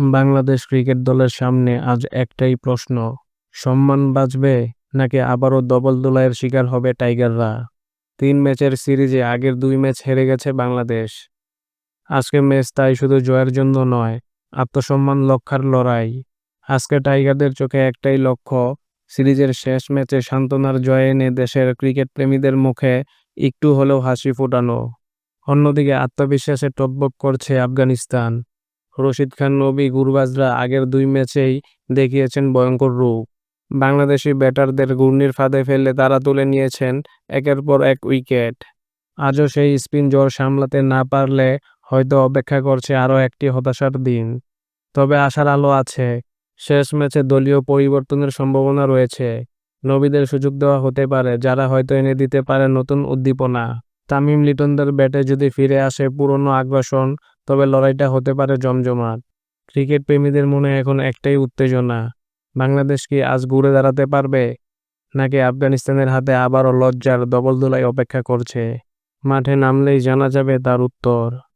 Bangladesh cricket দলের সামনে আজ একটাই প্রশ্ন, সম্মান বাঁচবে নাকি আবারও দবল দোলাইয়ের শিকার হবে টাইগাররা? তিন ম্যাচের সিরিজে আগের দুই ম্যাচ হেরে গেছে বাংলাদেশ। আজকের ম্যাচ তাই শুধু জয়ের জন্য নয়, আত্মসম্মান রক্ষার লড়াই। আজকে টাইগারদের চোখে একটাই লক্ষ্য, সিরিজের শেষ ম্যাচে সান্ত্বনার জয় এনে দেশের ক্রিকেট প্রেমীদের মুখে একটু হলেও হাসি ফোটানো। অন্যদিকে আত্মবিশ্বাসে টকবক করছে আফগানিস্তান। রশিদ খান, নবী গুরবাজরা আগের দুই ম্যাচেই দেখিয়েছেন ভয়ঙ্কর রূপ। বাংলাদেশি ব্যাটারদের ঘূর্ণির ফাঁদে ফেলে তারা তুলে নিয়েছেন একের পর এক উইকেট। আজও সেই স্পিন জ্বর সামলাতে না পারলে হয়তো অপেক্ষা করছে আরও একটি হতাশার দিন। তবে আশার আলো আছে। শেষ ম্যাচে দলীয় পরিবর্তনের সম্ভাবনা রয়েছে। নবীদের সুযোগ দেওয়া হতে পারে, যারা হয়তো এনে দিতে পারে নতুন উদ্দীপনা। তামিম লিটনদের ব্যাটে যদি ফিরে আসে পুরনো আগ্রাসন তবে লড়াইটা হতে পারে জমজমাট। ক্রিকেট প্রেমীদের মনে এখন একটাই উত্তেজনা, বাংলাদেশ কি আজ ঘুরে দাঁড়াতে পারবে? নাকি আফগানিস্তানের হাতে আবারও লজ্জার দবলদোলাই অপেক্ষা করছে? মাঠে নামলেই জানা যাবে তার উত্তর।